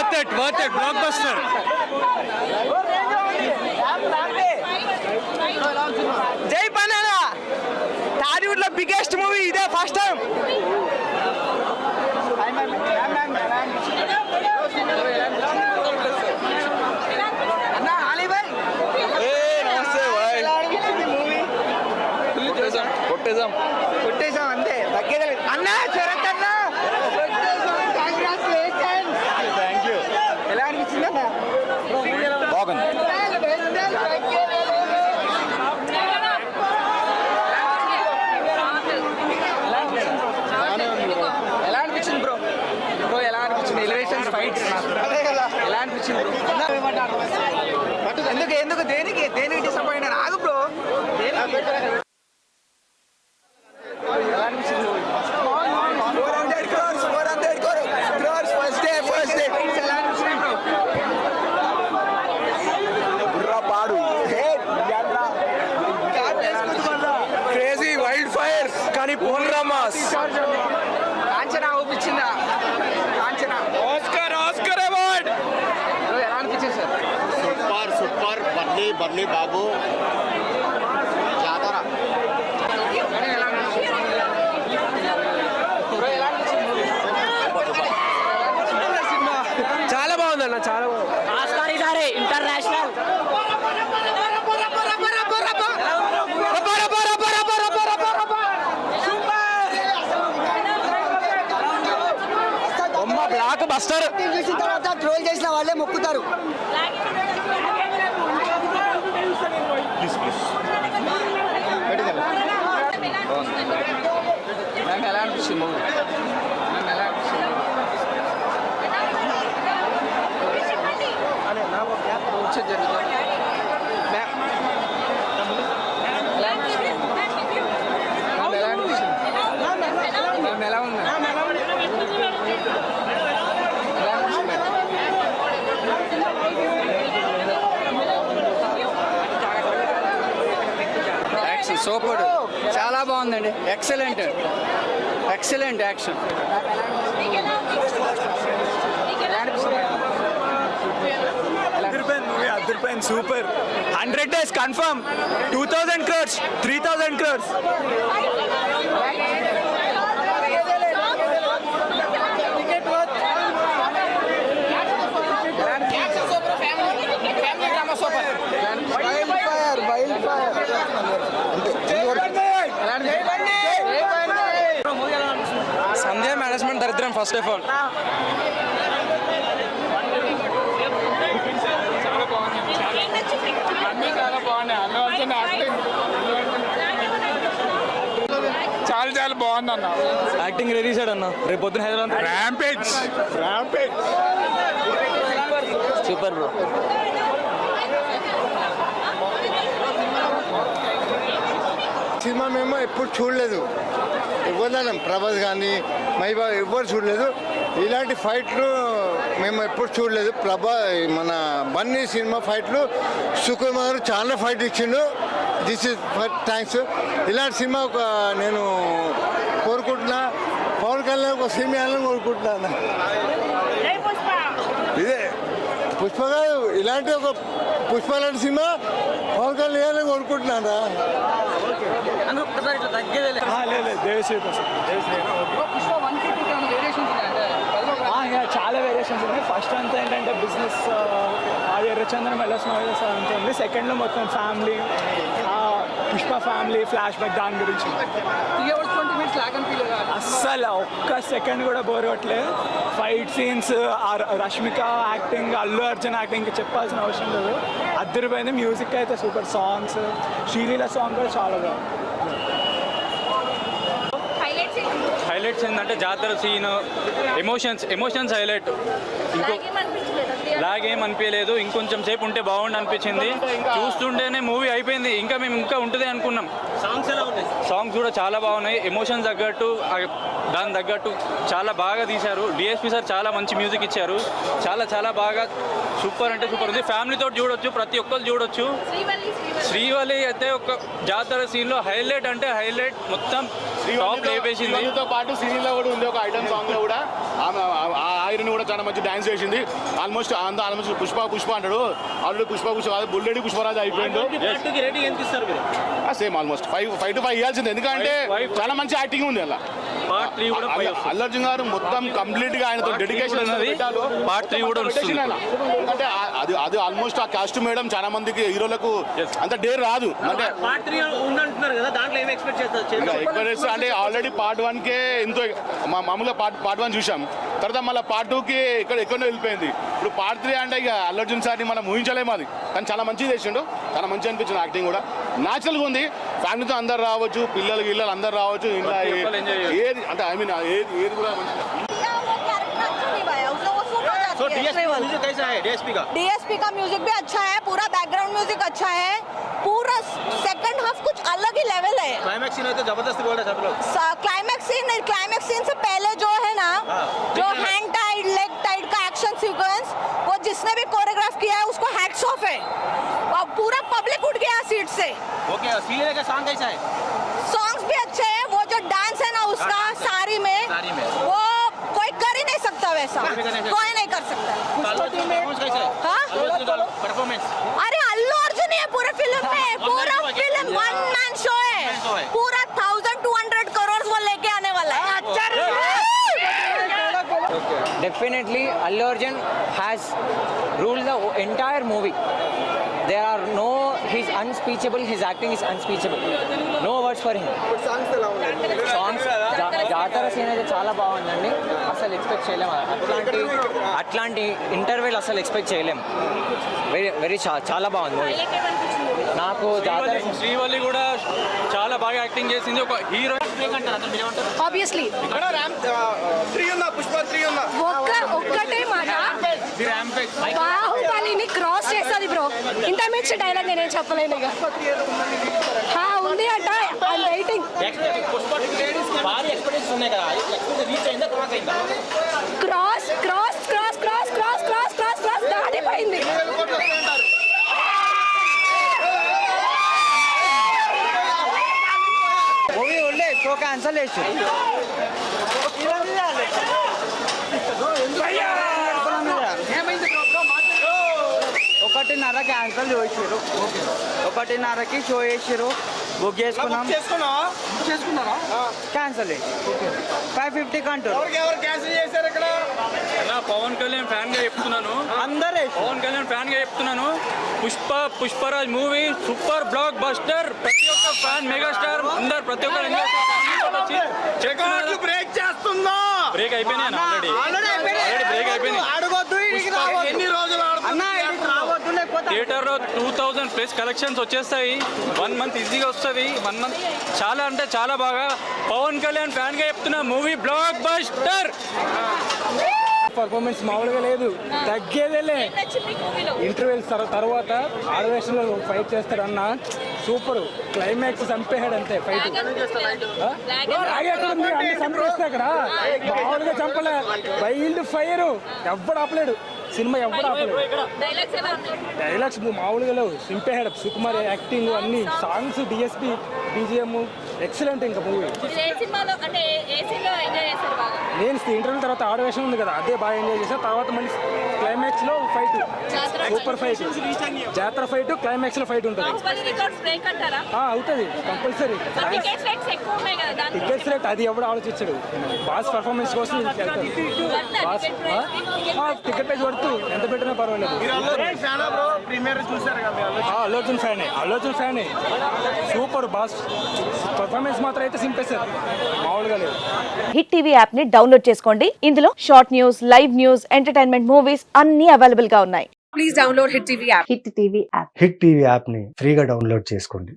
Worth it worth it blockbuster జై పన్నానా టాలీవుడ్లో బిగ్గెస్ట్ మూవీ ఇదే ఫస్ట్ టైం అన్నా అలీబాయ్ నమస్తే బాయ్ కొట్టేసాం కొట్టేసాం అంతే తగ్గేదే లేదు. అన్నా శరత్ అన్నా కంగ్రాచులేషన్ థ్యాంక్ యూ ఎలా అనిపించింది అన్న బాగుంది ఎలా అనిపించింది బ్రో బ్రో ఎలా అనిపించింది ఎలివేషన్స్ ఫైట్ అదే కదా bro? ఎందుకు ఎందుకు దేనికి దేనికి డిసప్పాయింట్ ఆగు బ్రో క్రేజీ వైల్డ్ ఫైర్ కానీ పోన్ రామాస్ Kanchana ఊపించిందా Kanchana Oscar Oscar award bro ఎలా అనిపించింది సార్ సూపర్ సూపర్ బర్నీ బాబు. జాతర. చాలా బాగుంది అన్న చాలా బాగుంది. ఆస్కార్ ఇదారే ఇంటర్నేషనల్ బ్లాక్ బస్టర్ చూసిన తర్వాత ట్రోల్ చేసిన వాళ్ళే మొక్కుతారు మ్యామ్ ఎలా అనిపించింది మూవీ మ్యామ్ ఎలా అనిపించింది వచ్చేది జరుగుతుంది ఎలా ఉంది సూపర్ చాలా బాగుందండి. ఎక్సలెంట్ ఎక్సలెంట్ యాక్షన్ ఎలా అనిపించింది అదిరిపోయింది మూవీ అదిరిపోయింది super hundred days confirm two thousand crores three thousand crores ఎలా అనిపించింది family drama super wild fire wild fire ఎలా అనిపించింది మూవీ ఎలా అనిపించింది సంధ్య మేనేజ్మెంట్ దరిద్రం ఫస్ట్ ఆఫ్ ఆల్ చాలా చాలా బాగుంది అన్న యాక్టింగ్ రెడీ సైడ్ అన్న. రేపు పొద్దున Hyderabad rampage rampage super bro cinema మేము ఎప్పుడు చూడలేదు. ఎవరిదాం ప్రభాస్ కానీ మైబా ఎవ్వరు చూడలేదు. ఇలాంటి ఫైట్లు మేము ఎప్పుడు చూడలేదు. ప్రభా మన బన్నీ సినిమా ఫైట్లు సుకుమార్ చాలా ఫైట్ ఇచ్చిండు. దిస్ ఇస్ థ్యాంక్స్ ఇలాంటి సినిమా ఒక నేను కోరుకుంటున్నా. పవన్ కళ్యాణ్ ఒక సినిమా కోరుకుంటున్నాను ఇదే పుష్ప ఇలాంటి ఒక పుష్ప లాంటి సినిమా పవన్ కళ్యాణ్ కోరుకుంటున్నాను చాలా వేరియేషన్స్ ఉన్నాయి. ఫస్ట్ అంతా ఏంటంటే బిజినెస్ అది ఎర్రచంద్రం వెళ్ళాల్సిన అంత ఉంది. సెకండ్లో మొత్తం family Pushpa family flash back దాని గురించి. అస్సలు ఒక్క సెకండ్ కూడా బోర్ కొట్టలేదు. Fight scenes Rashmika acting Allu Arjun acting చెప్పాల్సిన అవసరం లేదు. అద్దరిపోయింది. మ్యూజిక్ అయితే సూపర్ సాంగ్స్ శ్రీలీల సాంగ్ కూడా చాలా బాగుంది. హైలైట్స్ ఏంటంటే జాతర సీన్ ఎమోషన్స్ ఎమోషన్స్ హైలైట్ ఇంకో లాగ్ అనిపించలేదు. ఇంకొంచెం సేపు ఉంటే బాగుండు అనిపించింది. చూస్తుంటేనే మూవీ అయిపోయింది. ఇంకా మేము ఇంకా ఉంటుంది అనుకున్నాం. సాంగ్స్ ఎలా ఉన్నాయి? సాంగ్స్ కూడా చాలా బాగున్నాయి. ఎమోషన్స్ తగ్గట్టు దాని తగ్గట్టు చాలా బాగా తీశారు. డిఎస్పి సార్ చాలా మంచి మ్యూజిక్ ఇచ్చారు. చాలా చాలా బాగా సూపర్ అంటే సూపర్ ఉంది. ఫ్యామిలీతో చూడొచ్చు ప్రతి ఒక్కరు చూడొచ్చు. శ్రీవల్లి శ్రీవల్లి. శ్రీవల్లి అయితే ఒక జాతర సీన్లో హైలైట్ అంటే హైలైట్ మొత్తం టాప్ లేపేసింది. శ్రీవల్లితో పాటు సినీలో కూడా ఉంది ఒక ఐటమ్ సాంగ్లో కూడా. ఆమె ఆ ఐరన్ కూడా చాలా మంచి డాన్స్ చేసింది. ఆల్మోస్ట్ అంత ఆల్మోస్ట్ పుష్ప పుష్ప అంటాడు. ఆల్రెడీ పుష్ప పుష్ప కాదు బుల్లెడి Pushparaj అయిపోయిండు. Same almost five five to five ఇవ్వాల్సింది ఎందుకంటే. చాలా మంచి యాక్టింగ్ ఉంది అలా. పార్ట్ త్రీ కూడా అల్లు అల్లు అర్జున్ గారు మొత్తం కంప్లీట్గా ఆయనతో డెడికేషన్. Part three కూడా ఆ- అది అది ఆల్మోస్ట్ ఆ కాస్ట్ మేడం చాలా మందికి హీరోలకు అంత డేర్ రాదు. అంటే పార్ట్ త్రీ ఉందంటున్నారు కదా దాంట్లో ఏం ఎక్స్పెక్ట్ చేస్తారు? అంటే ఆల్రెడీ పార్ట్ వన్ కే ఎంతో మా మామూలుగా పార్ట్ పార్ట్ వన్ చూసాం. తర్వాత మళ్ళీ పార్ట్ టూ కి ఇక్కడ ఎక్కడో వెళ్ళిపోయింది. ఇప్పుడు పార్ట్ త్రీ అంటే ఇక అల్లు అర్జున్ సార్ని మనం ఊహించలేము అది. కానీ చాలా మంచిగా చేసిండు. చాలా మంచిగా అనిపించింది యాక్టింగ్ కూడా. న్యాచురల్గా ఉంది ఫ్యామిలీతో అందరు రావచ్చు పిల్లలు గిల్లలు అందరు రావచ్చు ఇలా ప్రతి ఒక్కరు enjoy చేయొచ్చు. ఏది అంటే ఐ మీన్ ఏది ఏది కూడా మంచిగా సో డిఎస్పీ म्यूजिक कैसा है डीएसपी का डीएसपी का म्यूजिक भी अच्छा है पूरा बैकग्राउंड म्यूजिक अच्छा है पूरा सेकंड हाफ कुछ अलग ही लेवल है क्लाइमैक्स सीन है तो जबरदस्त बोल रहे सब लोग क्लाइमैक्स सीन क्लाइमैक्स सीन से पहले जो है ना जो हैंड टाइड लेग टाइड का एक्शन सीक्वेंस वो जिसने भी कोरियोग्राफ किया है उसको हैट्स ऑफ़ है। और पूरा पब्लिक उठ गया सीट से। ओके सीने का सॉन्ग कैसा है? सॉन्ग्स भी अच्छे हैं वो जो डांस है ना उसका सारी में सारी में। वो कोई कर ही नहीं सकता वैसा। कोई नहीं कर सकता। परफॉर्मेंस कैसा है? हाँ? अरे अल्लू अर्जुन है पूरे फ़िल्म में। पूरा है? फ़िल्म वन मैन शो है। है। पूरा Definitely, Allu Arjun has ruled the entire movie. There are no, he's unspeechable, his acting is unspeechable. No words for him. Songs జాతర సీన్ అయితే చాలా బాగుందండి. అసలు ఎక్స్పెక్ట్ చేయలేము. అట్లాంటి అట్లాంటి ఇంటర్వెల్ అసలు ఎక్స్పెక్ట్ చేయలేము. వెరీ వెరీ చాలా బాగుంది మూవీ నాకు జాతర శ్రీవల్లి- శ్రీవల్లి కూడా చాలా బాగా యాక్టింగ్ చేసింది. ఒక హీరో ఆబ్వియస్లీ త్రీ ఉందా పుష్ప త్రీ ఉందా ఒక్క ఒక్కటే మాట బాహుబలిని క్రాస్ చేస్తుంది బ్రో ఇంత మించి డైలాగ్ నేనేం చెప్పలేను ఇక. హా, ఉంది అంట waiting cross cross cross cross cross cross cross cross cross దాటిపోయింది మూవీ ఉండే షో క్యాన్సల్ చేసి ఒకటిన్నర క్యాన్సల్ చేసారు ఒకటిన్నరకి షో చేసారు బుక్ చేసుకున్నాం. చేసుకున్నారా? క్యాన్సల్ ఫైవ్ ఫిఫ్టీ కంటారు ఎవరికి ఎవరు క్యాన్సిల్ చేశారు ఇక్కడ? అలా పవన్ కళ్యాణ్ ఫ్యాన్గా చెప్తున్నాను. అందరే. పవన్ కళ్యాణ్ ఫ్యాన్గా చెప్తున్నాను. Pushpa Pushparaj movie super blockbuster ప్రతి ఒక్క ఫ్యాన్ మెగాస్టార్ అందరు ప్రతి ఒక్కరు బ్రేక్ చేస్తుందా? బ్రేక్ అయిపోయినాయి ఆల్రెడీ ఆల్రెడీ బ్రేక్ అయిపోయింది అడగొద్దు ఎన్ని రోజులు ఆడుతుంది రావద్దు లేకపోతే థియేటర్లో టూ థౌజండ్ ప్లస్ కలెక్షన్స్ వచ్చేస్తాయి. వన్ మంత్ ఈజీగా వస్తుంది. వన్ మంత్ చాలా అంటే చాలా బాగా. పవన్ కళ్యాణ్ ఫ్యాన్గా చెప్తున్నా మూవీ బ్లాక్ బస్టర్ పర్ఫార్మెన్స్ మామూలుగా లేదు. తగ్గేదేలే. ఇంటర్వెల్ తర్వాత ఆడవేషంలో ఫైట్ చేస్తాడు అన్న. సూపర్ క్లైమాక్స్ చంపేశాడు అంతే ఫైట్ చంపేస్తే అక్కడ మామూలుగా చంపలే. వైల్డ్ ఫైర్ ఎవ్వడు ఆపలేడు. సినిమా ఆపలేడు డైలాగ్స్ మామూలుగా లేవు. సింపేశాడు సుకుమార్ యాక్టింగ్ అన్ని సాంగ్స్ డిఎస్పి బీజిఎం ఎక్సలెంట్ ఇంకా మూవీ నేను ఇంటర్వ్యూ తర్వాత ఆడవేషం ఉంది కదా అదే బాగా ఎంజాయ్ చేసా తర్వాత మళ్ళీ క్లైమాక్స్లో ఫైట్ సూపర్ ఫైట్ జాతర ఫైట్ క్లైమాక్స్లో ఫైట్ ఉంటుంది. బాహుబలి రికార్డ్స్ బ్రేక్ అంటారా? ఆ, అవుతుంది. కంపల్సరీ టికెట్స్ రేట్ అది ఎవడు ఆలోచించాడు. బాస్ పర్ఫార్మెన్స్ కోసం బాస్ టికెట్ ప్రైస్ పడుతూ ఎంత పెట్టినా పర్వాలేదు. అల్లు అర్జున్ ఫ్యానే Allu Arjun ఫ్యానే. Super boss. Performance మాత్రం అయితే సింపేశారు. మామూలుగా లేదు. హిట్ టీవీ యాప్ని డౌన్లోడ్ చేసుకోండి. ఇందులో short news live news entertainment movies అన్ని అవైలబుల్గా ఉన్నాయి. Please download Hit TV app Hit TV app Hit TV యాప్ని ఫ్రీగా డౌన్లోడ్ చేసుకోండి.